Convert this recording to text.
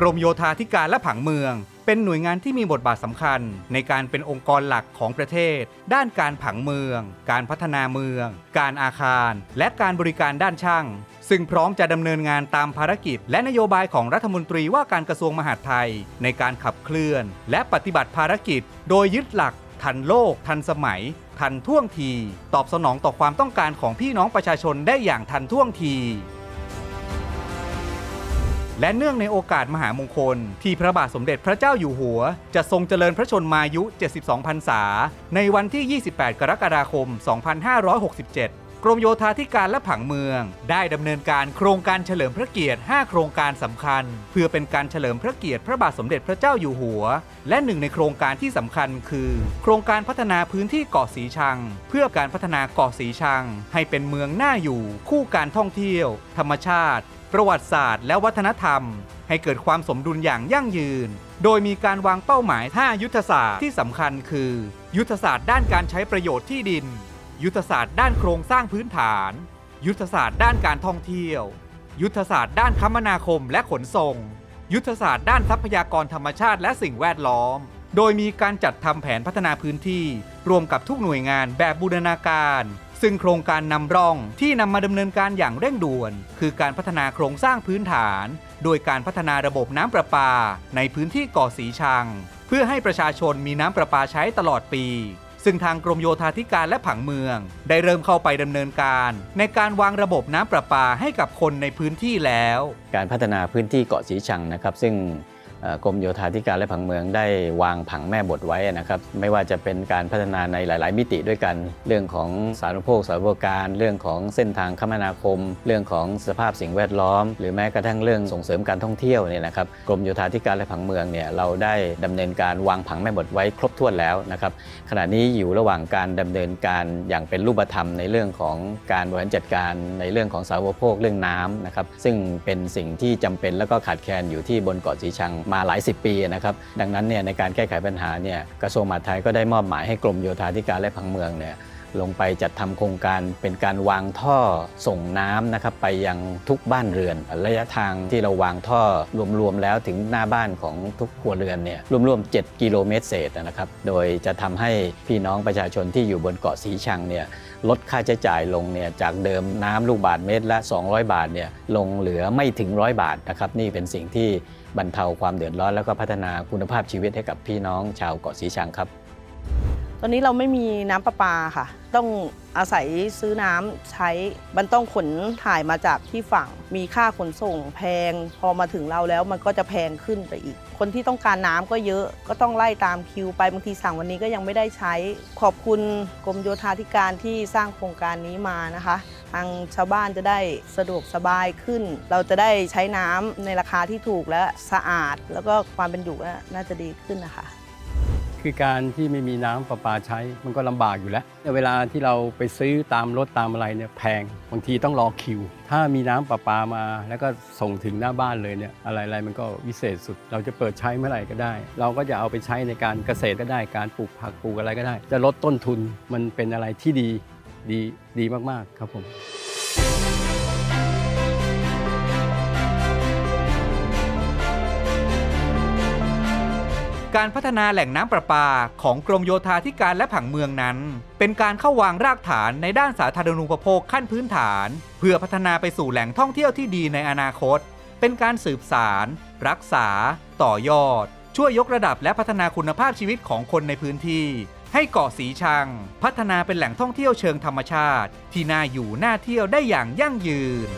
กรมโยธาธิการและผังเมือง เป็นหน่วยงานที่มีบทบาทสำคัญ ในการเป็นองค์กรหลักของประเทศ ด้านการผังเมือง การพัฒนาเมือง การอาคาร และการบริการด้านช่าง ซึ่งพร้อมจะดำเนินงานตามภารกิจ และนโยบายของรัฐมนตรีว่าการกระทรวงมหาดไทย ในการขับเคลื่อน และปฏิบัติภารกิจ โดยยึดหลัก ทันโลก ทันสมัย ทันท่วงที ตอบสนองต่อความต้องการของพี่น้องประชาชนได้อย่างทันท่วงที และเนื่องในโอกาสมหามงคล ที่พระบาทสมเด็จพระเจ้าอยู่หัว จะทรงเจริญพระชนมายุ 72 พรรษา ในวันที่ 28 กรกฎาคม 2567 กรมโยธาธิการและผังเมือง ได้ดำเนินการโครงการเฉลิมพระเกียรติ 5 โครงการสำคัญ เพื่อเป็นการเฉลิมพระเกียรติพระบาทสมเด็จพระเจ้าอยู่หัว และหนึ่งในโครงการที่สำคัญคือ โครงการพัฒนาพื้นที่เกาะสีชัง เพื่อการพัฒนาเกาะสีชัง ให้เป็นเมืองน่าอยู่ คู่การท่องเที่ยว ธรรมชาติ ประวัติศาสตร์ และวัฒนธรรม ให้เกิดความสมดุลอย่างยั่งยืน โดยมีการวางเป้าหมาย 5 ยุทธศาสตร์ที่สำคัญคือ ยุทธศาสตร์ด้านการใช้ประโยชน์ที่ดิน ยุทธศาสตร์ด้านโครงสร้างพื้นฐาน ยุทธศาสตร์ด้านการท่องเที่ยว ยุทธศาสตร์ด้านคมนาคมและขนส่ง ยุทธศาสตร์ด้านทรัพยากรธรรมชาติและสิ่งแวดล้อม โดยมีการจัดทำแผนพัฒนาพื้นที่ รวมกับทุกหน่วยงานแบบบูรณาการ ซึ่งโครงการนำร่องที่นำมาดำเนินการอย่างเร่งด่วน คือการพัฒนาโครงสร้างพื้นฐาน โดยการพัฒนาระบบน้ำประปา ในพื้นที่เกาะสีชัง เพื่อให้ประชาชนมีน้ำประปาใช้ตลอดปี ซึ่งทางกรมโยธาธิการและผังเมือง ได้เริ่มเข้าไปดำเนินการ ในการวางระบบน้ำประปาให้กับคนในพื้นที่แล้ว การพัฒนาพื้นที่เกาะสีชังนะครับ ซึ่ง กรมโยธาธิการและผังเมืองได้วางผังแม่บทไว้นะครับ ไม่ว่าจะเป็นการพัฒนาในหลาย ๆ มิติด้วยกัน เรื่องของสาธารณภคสาธารณูปการ เรื่องของเส้นทางคมนาคม เรื่องของสภาพสิ่งแวดล้อม หรือแม้กระทั่งเรื่องส่งเสริมการท่องเที่ยวเนี่ยนะครับกรมโยธาธิการและผังเมืองเนี่ยเราได้ดำเนินการวางผังแม่บทไว้ครบถ้วนแล้วนะครับขณะนี้อยู่ระหว่างการดำเนินการอย่างเป็นรูปธรรมในเรื่องของการบริหารจัดการในเรื่องของสาธารณภคเรื่องน้ำนะครับซึ่งเป็นสิ่งที่จำเป็นแล้วก็ขาดแคลนอยู่ที่บนเกาะสีชังมาหลายสิบปีนะครับ ดังนั้นเนี่ยในการแก้ไขปัญหาเนี่ยกระทรวงมหาดไทยก็ได้มอบหมายให้กรมโยธาธิการและผังเมืองเนี่ย ลงไปจัดทำโครงการเป็นการวางท่อส่งน้ำนะครับไปยังทุกบ้านเรือน ระยะทางที่เราวางท่อรวมๆแล้วถึงหน้าบ้านของทุกครัวเรือนเนี่ยรวมๆ 7 กิโลเมตรเศษนะครับ โดยจะทำให้พี่น้องประชาชนที่อยู่บนเกาะสีชังเนี่ยลดค่าใช้จ่ายลงเนี่ยจากเดิมน้ำลูกบาทเมตรละ 200 บาทเนี่ยลงเหลือไม่ถึงร้อยบาทนะครับนี่เป็นสิ่งที่บรรเทาความเดือดร้อนแล้วก็พัฒนาคุณภาพชีวิตให้กับพี่น้องชาวเกาะสีชังครับ ตอนนี้เราไม่มีน้ำประปาค่ะ ต้องอาศัยซื้อน้ำใช้ มันต้องขนถ่ายมาจากที่ฝั่ง มีค่าขนส่งแพง พอมาถึงเราแล้วมันก็จะแพงขึ้นไปอีก คนที่ต้องการน้ำก็เยอะ ก็ต้องไล่ตามคิวไป บางทีสั่งวันนี้ก็ยังไม่ได้ใช้ ขอบคุณกรมโยธาธิการที่สร้างโครงการนี้มานะคะ ทางชาวบ้านจะได้สะดวกสบายขึ้น เราจะได้ใช้น้ำในราคาที่ถูกและสะอาด แล้วก็ความเป็นอยู่น่าจะดีขึ้นนะคะ คือการที่ไม่มีน้ำประปาใช้ มันก็ลำบากอยู่แล้วเวลาที่เราไปซื้อตามรถตามอะไรเนี่ยแพงบางทีต้องรอคิว ถ้ามีน้ำประปามา แล้วก็ส่งถึงหน้าบ้านเลยเนี่ยอะไรๆมันก็วิเศษสุด เราจะเปิดใช้เมื่อไหร่ก็ได้ เราก็จะเอาไปใช้ในการเกษตรก็ได้การปลูกผักปลูกอะไรก็ได้ จะลดต้นทุนมันเป็นอะไรที่ดีดีดีมากๆครับผม การพัฒนาแหล่งน้ำประปาของกรมโยธาธิการและผังเมืองนั้น เป็นการเข้าวางรากฐานในด้านสาธารณูปโภคขั้นพื้นฐาน เพื่อพัฒนาไปสู่แหล่งท่องเที่ยวที่ดีในอนาคต เป็นการสืบสาร รักษา ต่อยอด ช่วยยกระดับและพัฒนาคุณภาพชีวิตของคนในพื้นที่ ให้เกาะสีชัง พัฒนาเป็นแหล่งท่องเที่ยวเชิงธรรมชาติ ที่น่าอยู่น่าเที่ยวได้อย่างยั่งยืน